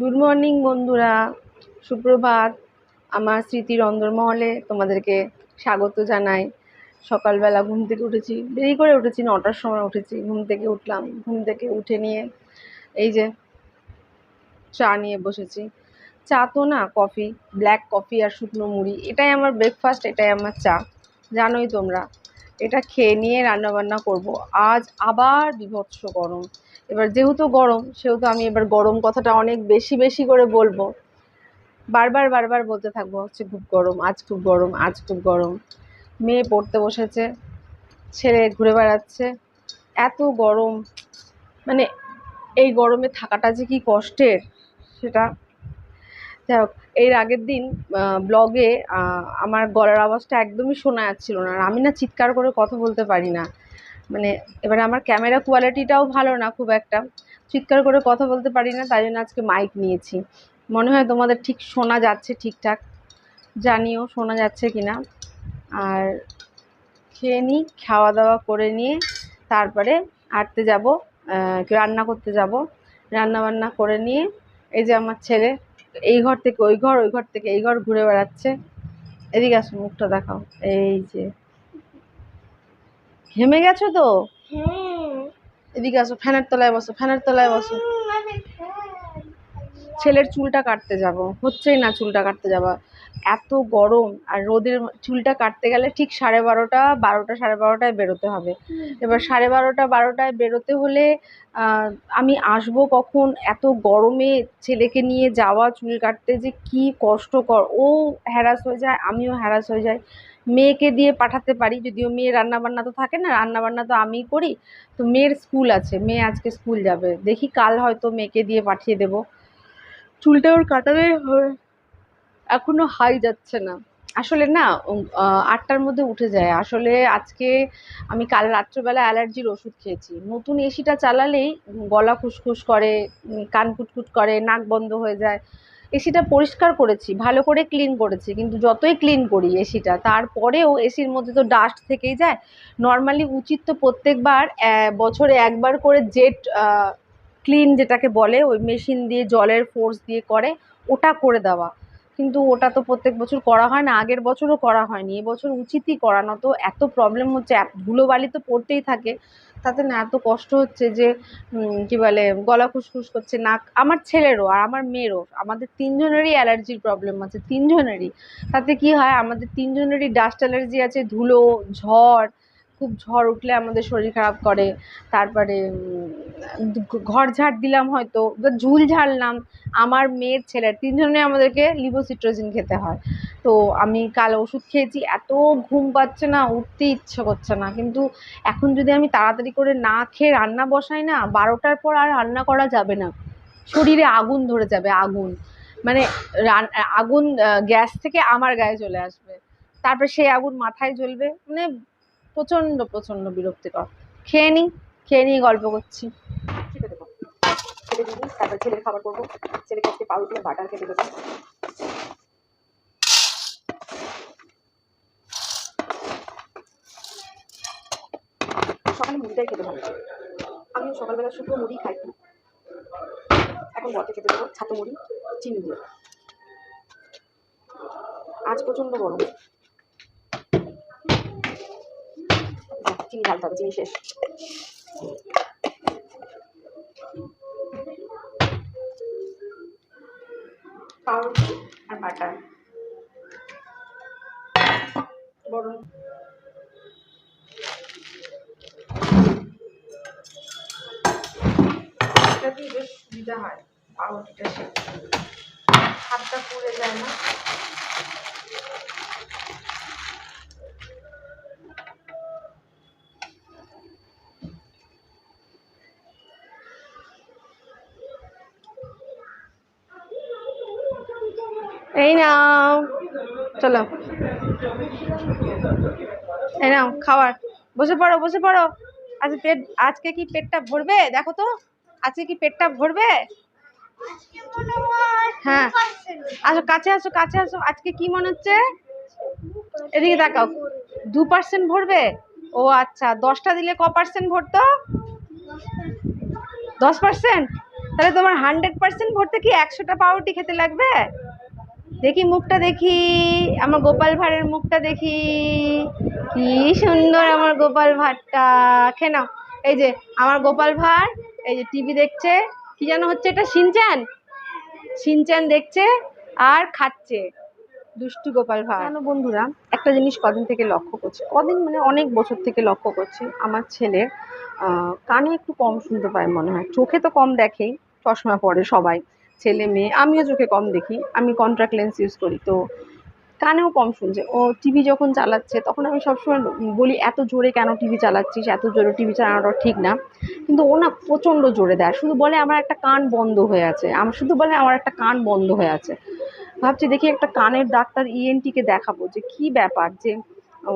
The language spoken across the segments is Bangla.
গুড মর্নিং বন্ধুরা। সুপ্রভাত। আমার স্মৃতির অন্দরমহলে তোমাদেরকে স্বাগত জানাই। সকালবেলা ঘুম থেকে উঠেছি। দেরি করে উঠেছি, নটার সময় উঠেছি। ঘুম থেকে উঠলাম। ঘুম থেকে উঠে নিয়ে এই যে চা নিয়ে বসেছি। চা তো না, কফি, ব্ল্যাক কফি আর শুকনো মুড়ি, এটাই আমার ব্রেকফাস্ট এটাই আমার চা। জানোই তোমরা, এটা খেয়ে নিয়ে রান্নাবান্না করব। আজ আবার বিভৎস গরম। এবার যেহেতু গরম, সেহেতু আমি এবার গরম কথাটা অনেক বেশি বেশি করে বলব। বারবার বারবার বলতে থাকব হচ্ছে খুব গরম, আজ খুব গরম, আজ খুব গরম। মেয়ে পড়তে বসেছে, ছেলে ঘুরে বেড়াচ্ছে। এত গরম মানে এই গরমে থাকাটা যে কি কষ্টের সেটা। যাই হোক, এর আগের দিন ব্লগে আমার গলার আওয়াজটা একদমই শোনা যাচ্ছিল না। আর আমি না চিৎকার করে কথা বলতে পারি না। মানে এবারে আমার ক্যামেরা কোয়ালিটিটাও ভালো না খুব একটা। চিৎকার করে কথা বলতে পারি না, তাই জন্য আজকে মাইক নিয়েছি। মনে হয় তোমাদের ঠিক শোনা যাচ্ছে ঠিকঠাক। জানিও শোনা যাচ্ছে কি না আর খেয়ে নিই খাওয়া দাওয়া করে নিয়ে তারপরে আটতে যাব রান্না করতে যাব। রান্না বান্না করে নিয়ে এই যে আমার ছেলে, এই ঘর থেকে ওই ঘর ওই ঘর থেকে এই ঘর ঘুরে বেড়াচ্ছে। এদিকে আসো, মুখটা দেখাও। এই যে ঘেমে গেছো তো? এদিকে আসো ফ্যানের তলায় বসো ফ্যানের তলায় বসো। ছেলের চুলটা কাটতে যাব হচ্ছেই না চুলটা কাটতে যাওয়া। এত গরম আর রোদের চুলটা কাটতে গেলে ঠিক সাড়ে বারোটা বারোটা সাড়ে বারোটায় বেরোতে হবে। এবার সাড়ে বারোটা বারোটায় বেরোতে হলে আমি আসব কখন? এত গরমে ছেলেকে নিয়ে যাওয়া চুল কাটতে যে কি কষ্টকর। ও হ্যারাস হয়ে যায় আমিও হ্যারাস হয়ে যাই। মেয়েকে দিয়ে পাঠাতে পারি, যদিও মেয়ে রান্নাবান্না তো থাকে না, রান্নাবান্না তো আমিই করি। তো মেয়ের স্কুল আছে, মেয়ে আজকে স্কুল যাবে। দেখি কাল হয়তো মেয়েকে দিয়ে পাঠিয়ে দেবো। চুলটা ওর কাটাবে এখনও হাই যাচ্ছে না। আসলে না আটটার মধ্যে উঠে যায়। আসলে আজকে আমি কাল রাত্রেবেলা অ্যালার্জির ওষুধ খেয়েছি। নতুন এসিটা চালালেই গলা খুসখুস করে কান কুটকুট করে, নাক বন্ধ হয়ে যায়। এসিটা পরিষ্কার করেছি, ভালো করে ক্লিন করেছি, কিন্তু যতই ক্লিন করি এসিটা, তারপরেও এসির মধ্যে তো ডাস্ট থেকেই যায়। নর্মালি উচিত তো প্রত্যেকবার বছরে একবার করে জেট ক্লিন যেটাকে বলে, ওই মেশিন দিয়ে জলের ফোর্স দিয়ে করে, ওটা করে দেওয়া। কিন্তু ওটা তো প্রত্যেক বছর করা হয় না, আগের বছরও করা হয়নি, এবছর উচিতই করানো। তো এত প্রবলেম হচ্ছে ধুলোবালি তো পড়তেই থাকে, তাতে না এত কষ্ট হচ্ছে যে কী বলে, গলা খুসখুস করছে, নাক, আমার ছেলেরও আর আমার মেয়েরও, আমাদের তিনজনেরই অ্যালার্জির প্রবলেম আছে, তিনজনেরই। তাতে কি হয়, আমাদের তিনজনেরই ডাস্ট অ্যালার্জি আছে, ধুলো, ঝড় খুব ঝড় উঠলে আমাদের শরীর খারাপ করে। তারপরে ঘর ঝাড় দিলাম হয়তো ঝুল ঝাড়লাম। আমার মেয়ের ছেলের, তিনজনে আমাদেরকে লিভোসিট্রোজিন খেতে হয়। তো আমি কাল ওষুধ খেয়েছি, এত ঘুম পাচ্ছে না, উঠতে ইচ্ছে করছে না। কিন্তু এখন যদি আমি তাড়াতাড়ি করে না খেয়ে রান্না বসাই না, বারোটার পর আর রান্না করা যাবে না। শরীরে আগুন ধরে যাবে, আগুন। মানে আগুন গ্যাস থেকে আমার গায়ে চলে আসবে। তারপরে সেই আগুন মাথায় জ্বলবে। মানে প্রচণ্ড প্রচণ্ড বিরক্তিকর। খেয়ে নিই খেয়ে নিয়ে গল্প করছি। খেতে তারপর ছেলের খাবার করব। পাউরুটি বাটার খেতে দেবো। সকালে মুড়িটাই খেতে ভালো আমিও সকালবেলা শুধু মুড়ি খাই। এখন বরকে খেতে দেবো, ছাতু মুড়ি, চিনি দিয়ে। আজ প্রচণ্ড গরম। চিনি ঢালতে হবে চিনি শেষ পাউরুটি আর বাটার বেশ সুবিধা হয় পাউরুটিটা হাতটা পুড়ে যায় না এই নাও। চলো। এই নাও, খাবার। বসে পড়ো বসে পড়ো। আজকে পেট, আজকে কি পেটটা ভরবে? দেখো তো। আজকে কি পেটটা ভরবে? হ্যাঁ। আসো, কাছে আসো কাছে আসো। আজকে কি মনে হচ্ছে? এদিকে দেখাও দু পার্সেন্ট ভরবে? ও আচ্ছা দশটা দিলে ক পার্সেন্ট ভরতো? দশ পার্সেন্ট তাহলে তোমার হান্ড্রেড পার্সেন্ট ভরতে কি একশোটা পাউরুটি খেতে লাগবে? দেখি মুখটা দেখি আমার গোপাল ভাঁড়ের মুখটা দেখি। কি সুন্দর আমার গোপাল ভাঁড়টা। খেয়ে নাও। এই যে আমার গোপাল ভাঁড় এই যে টিভি দেখছে কি যেন হচ্ছে এটা সিনচ্যান? সিনচ্যান দেখছে আর খাচ্ছে। দুষ্টু গোপাল ভাঁড়। কেন বন্ধুরা একটা জিনিস কদিন থেকে লক্ষ্য করছি। কদিন মানে অনেক বছর থেকে লক্ষ্য করছি আমার আহ, কানে একটু কম শুনতে পায় মনে হয়। চোখে তো কম দেখেই চশমা পরে সবাই। ছেলে মেয়ে, আমিও চোখে কম দেখি, আমি কন্ট্রাক্ট লেন্স ইউজ করি, তো কানেও কম শুনছে। ও টিভি যখন চালাচ্ছে, তখন আমি সবসময় বলি, এত জোরে কেন টিভি চালাচ্ছিস? এত জোরে টিভি চালানোটা ঠিক না। কিন্তু ও না প্রচণ্ড জোরে দেয়, শুধু বলে, আমার একটা কান বন্ধ হয়ে আছে। আমার শুধু বলে, আমার একটা কান বন্ধ হয়ে আছে। ভাবছি, দেখি একটা কানের ডাক্তার ইএনটিকে দেখাবো, যে কি ব্যাপার, যে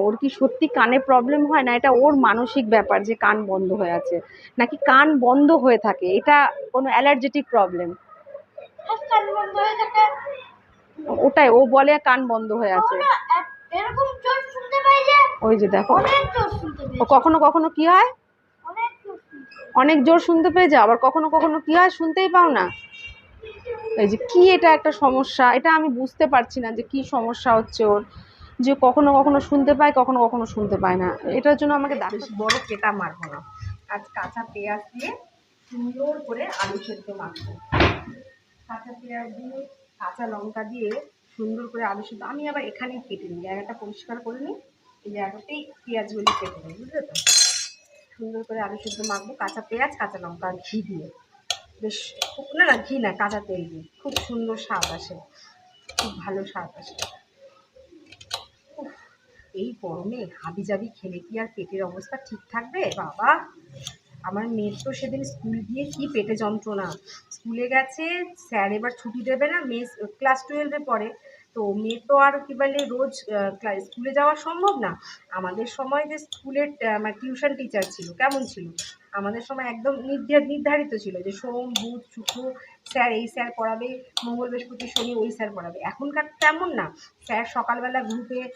ওর কি সত্যি কানে প্রবলেম হয়, না এটা ওর মানসিক ব্যাপার যে কান বন্ধ হয়ে আছে? নাকি কান বন্ধ হয়ে থাকে? এটা কোনো অ্যালার্জেটিক প্রবলেম কান বন্ধ হয়ে থাকে। ওটাই ও বলে কান বন্ধ হয়ে আছে। এরকম জোর শুনতে পাই যে ওই যে দেখো। অনেক জোর শুনতে পাই ও কখনো কখনো কি হয়? অনেক জোর শুনতে অনেক জোর শুনতে পেয়ে যাও আবার কখনো কখনো কি হয় শুনতেই পাও না। এই যে কি এটা একটা সমস্যা? এটা আমি বুঝতে পারছি না যে কি সমস্যা হচ্ছে ওর। যে কখনো কখনো শুনতে পায় কখনো কখনো শুনতে পায় না। এটার জন্য আমাকে বেশ বড় কেটা মারবো না। আজ কাঁচা পেঁয়াজ দিয়ে সুন্দর করে আলু সেদ্ধ মাখবো। কাঁচা পেঁয়াজ দিয়ে, কাঁচা লঙ্কা দিয়ে সুন্দর করে আলু সেদ্ধ। আমি আবার এখানেই কেটে নিই, জায়গাটা পরিষ্কার করে নিই। এই জায়গাতেই পেঁয়াজগুলি কেটে নিই, বুঝলে তো? সুন্দর করে আলু সেদ্ধ মাখবো, কাঁচা পেঁয়াজ, কাঁচা লঙ্কা ঘি দিয়ে। বেশ, খুব না না, ঘি না, কাঁচা তেল দিয়ে। খুব সুন্দর স্বাদ আসে, খুব ভালো স্বাদ আসে। এই গরমে হাবি জাবি খেলে কি আর পেটের অবস্থা ঠিক থাকবে? বাবা, আমার মেয়ের তো সেদিন স্কুল গিয়ে কি পেটে যন্ত্রণা। স্কুলে গেছে, স্যার এবার ছুটি দেবে না, মেয়ে ক্লাস টুয়েলভে পড়ে। তো মেয়ে তো আর কি বলে রোজ ক্লা- স্কুলে যাওয়া সম্ভব না। আমাদের সময় যে স্কুলের মানে টিউশন টিচার ছিল, কেমন ছিল? আমাদের সময় একদম নির্ধা- নির্ধারিত ছিল যে সোম, বুধ, শুক্র, স্যার এই স্যার পড়াবে, মঙ্গল, বৃহস্পতি, শনি ওই স্যার পড়াবে। এখনকার তেমন না। স্যার সকালবেলা গ্রুপে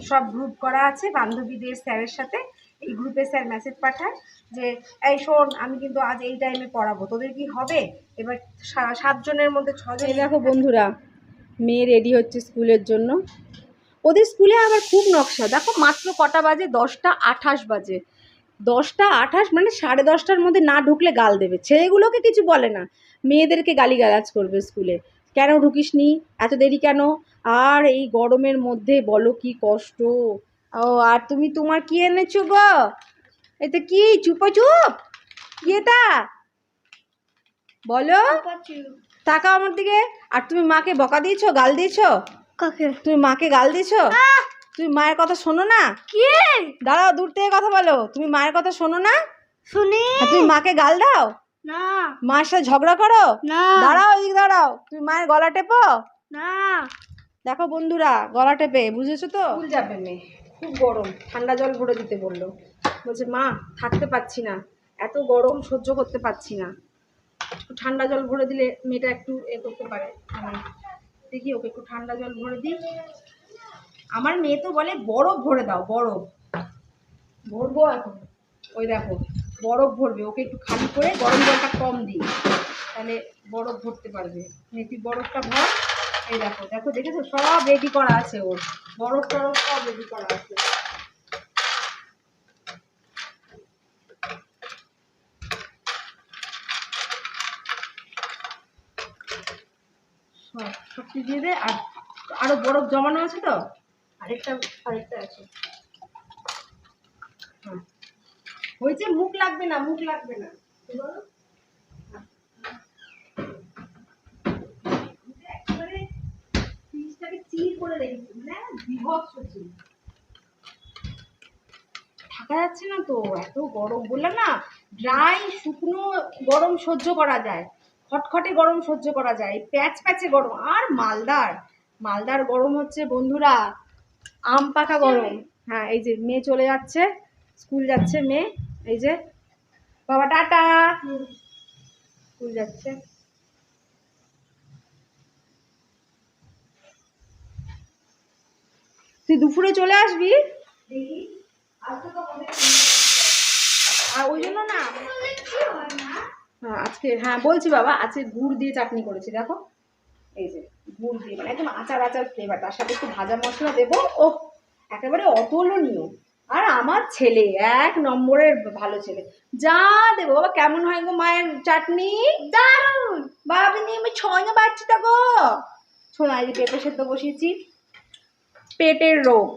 সব গ্রুপ করা আছে, বান্ধবীদের স্যারের সাথে। এই গ্রুপে স্যার মেসেজ পাঠায় যে, এই শোন, আমি কিন্তু আজ এই টাইমে পড়াবো, তোদের কি হবে? এবার সাতজনের মধ্যে ছজন দেখো বন্ধুরা, মেয়ে রেডি হচ্ছে স্কুলের জন্য। ওদের স্কুলে আবার খুব নকশা। দেখো মাত্র কটা বাজে? দশটা আঠাশ বাজে। দশটা আঠাশ মানে সাড়ে দশটার মধ্যে না ঢুকলে গাল দেবে। ছেলেগুলোকে কিছু বলে না। মেয়েদেরকে গালিগালাজ করবে স্কুলে। কেন ঢুকিস নি এত দেরি কেন? আর এই গরমের মধ্যে বলো কি কষ্ট? ও আর তুমি তোমার কি এনেছো গো? এতে কি? চুপো চুপ? কি এটা বলো তাকাও আমার দিকে? আর তুমি মাকে বকা দিয়েছ? গাল দিয়েছ? কাকে? তুমি মাকে গাল দিয়েছ? তুমি মায়ের কথা শোনো না? কি? দাঁড়াও দূর থেকে কথা বলো। তুমি মায়ের কথা শোনো না? শুনি। তুমি মাকে গাল দাও? না। মায়ের সাথে ঝগড়া করো? না। দাঁড়াও এদিকে দাঁড়াও। তুমি মায়ের গলা টেপো? না। দেখো বন্ধুরা গলা টেপে বুঝেছ তো? স্কুল যাবে মেয়ে। খুব গরম, ঠান্ডা জল ভরে দিতে বলল। বলছে, মা, থাকতে পারছি না, এত গরম সহ্য করতে পারছি না। একটু ঠান্ডা জল ভরে দিলে মেয়েটা একটু এ করতে পারে। মানে দেখি ওকে একটু ঠান্ডা জল ভরে দিই। আমার মেয়ে তো বলে, বরফ ভরে দাও, বরফ। ভরবো এখন? ওই দেখো, বরফ ভরবে। ওকে একটু খালি করে গরম জলটা কম দিই, তাহলে বরফ ভরতে পারবে। মেথি বরফটা ভর? এই দেখো দেখো, দেখেছ? সব রেডি করা আছে ওর। বরফ টরফ সব রেডি করা আছে। দিয়ে দে। আর আরও বরফ জমানো আছে তো? আরেকটা আরেকটা আছে। হ্যাঁ। হয়েছে মুখ লাগবে না মুখ লাগবে না। কি বলো? ফ্রিজটাকে চিল করে রেখেছি মানে বিভৎস চিল। থাকা যাচ্ছে না তো? এত গরম। বললাম না ড্রাই শুকনো গরম সহ্য করা যায়। খটখটে গরম সহ্য করা যায়। প্যাচ প্যাচে গরম। আর মালদার মালদার গরম হচ্ছে বন্ধুরা আম পাকা গরম। হ্যাঁ এই যে মেয়ে চলে যাচ্ছে স্কুল যাচ্ছে মেয়ে। এই যে বাবা টাটা। স্কুল যাচ্ছে। তুই দুপুরে চলে আসবি? আর ওই জন্য না। হয় আজকে হ্যাঁ বলছি বাবা আজকে গুড় দিয়ে চাটনি করেছি দেখো। এই যে গুড় দিয়ে মানে একদম আচার আচার ফ্লেভার তার সাথে একটু ভাজা মশলা দেবো। ও একেবারে অতুলনীয়। আর আমার ছেলে এক নম্বরের ভালো ছেলে। যা দেবো বাবা কেমন হয় গো মায়ের চাটনি? দারুণ! বাবা নিয়ে আমি ছয় না বাচ্চা তো গো। শোনা এই যে পেঁপে সেদ্ধ বসিয়েছি। পেটের রোগ।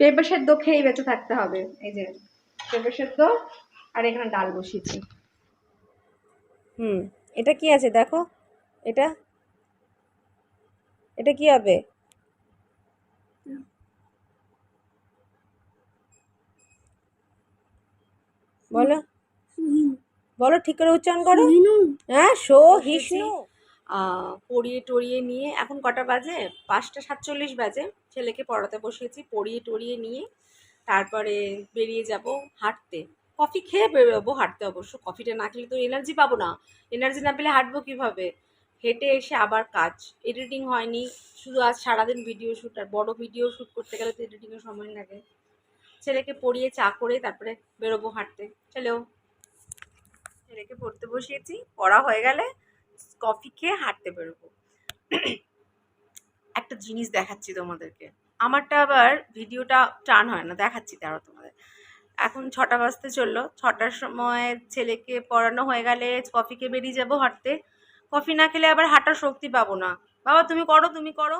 পেঁপে সেদ্ধ খেয়েই বেঁচে থাকতে হবে। এই যে পেঁপে সেদ্ধ আর এখানে ডাল বসিয়েছি। হুম এটা কি আছে দেখো? এটা? এটা কি হবে? বলো। বলো ঠিক করে উচ্চারণ করো। হ্যাঁ শো হিষ্ণু। পড়িয়ে টড়িয়ে নিয়ে, এখন কটা বাজে? পাঁচটা সাতচল্লিশ বাজে। ছেলেকে পড়াতে বসিয়েছি, পড়িয়ে টড়িয়ে নিয়ে তারপরে বেরিয়ে যাব হাঁটতে। কফি খেয়ে বেরোবো হাঁটতে অবশ্য। কফিটা না খেলে তো এনার্জি পাবো না। এনার্জি না পেলে হাঁটবো কীভাবে? হেঁটে এসে আবার কাজ। এডিটিং হয়নি। শুধু আজ সারাদিন ভিডিও শ্যুট আর বড় ভিডিও শ্যুট করতে গেলে তো এডিটিংয়ের সময় লাগে। ছেলেকে পড়িয়ে চা করে তারপরে বেরোবো হাঁটতে। চলো। ছেলেকে পড়তে বসিয়েছি। পড়া হয়ে গেলে কফি খেয়ে হাঁটতে বেরোবো। একটা জিনিস দেখাচ্ছি তোমাদেরকে। আমারটা আবার ভিডিওটা টান হয় না, দেখাচ্ছি তারা তোমাদের। এখন ছটা বাজতে চলল, ছটার সময় ছেলেকে পড়ানো হয়ে গেলে কফিকে বেরিয়ে যাব হাঁটতে। কফি না খেলে আবার হাঁটার শক্তি পাবো না। বাবা, তুমি করো তুমি করো।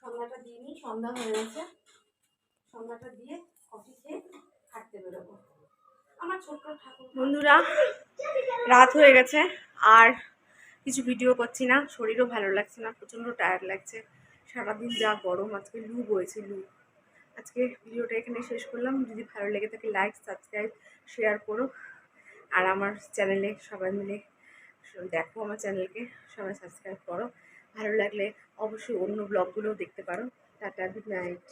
সন্ধ্যাটা দিয়ে সন্ধ্যা হয়ে গেছে। সন্ধ্যাটা দিয়ে কফি খেয়ে হাঁটতে বেরোবো। বন্ধুরা, রাত হয়ে গেছে, আর কিছু ভিডিও করছি না। শরীরও ভালো লাগছে না, প্রচণ্ড টায়ার্ড লাগছে। সারাদিন যা গরম, আজকে লু বয়েছে, লু। আজকে ভিডিওটা এখানে শেষ করলাম। যদি ভালো লেগে থাকে লাইক সাবস্ক্রাইব শেয়ার করো। আর আমার চ্যানেলে সবাই মিলে দেখো আমার চ্যানেলকে সবাই সাবস্ক্রাইব করো। ভালো লাগলে অবশ্যই অন্য ব্লগগুলোও দেখতে পারো। Tata good night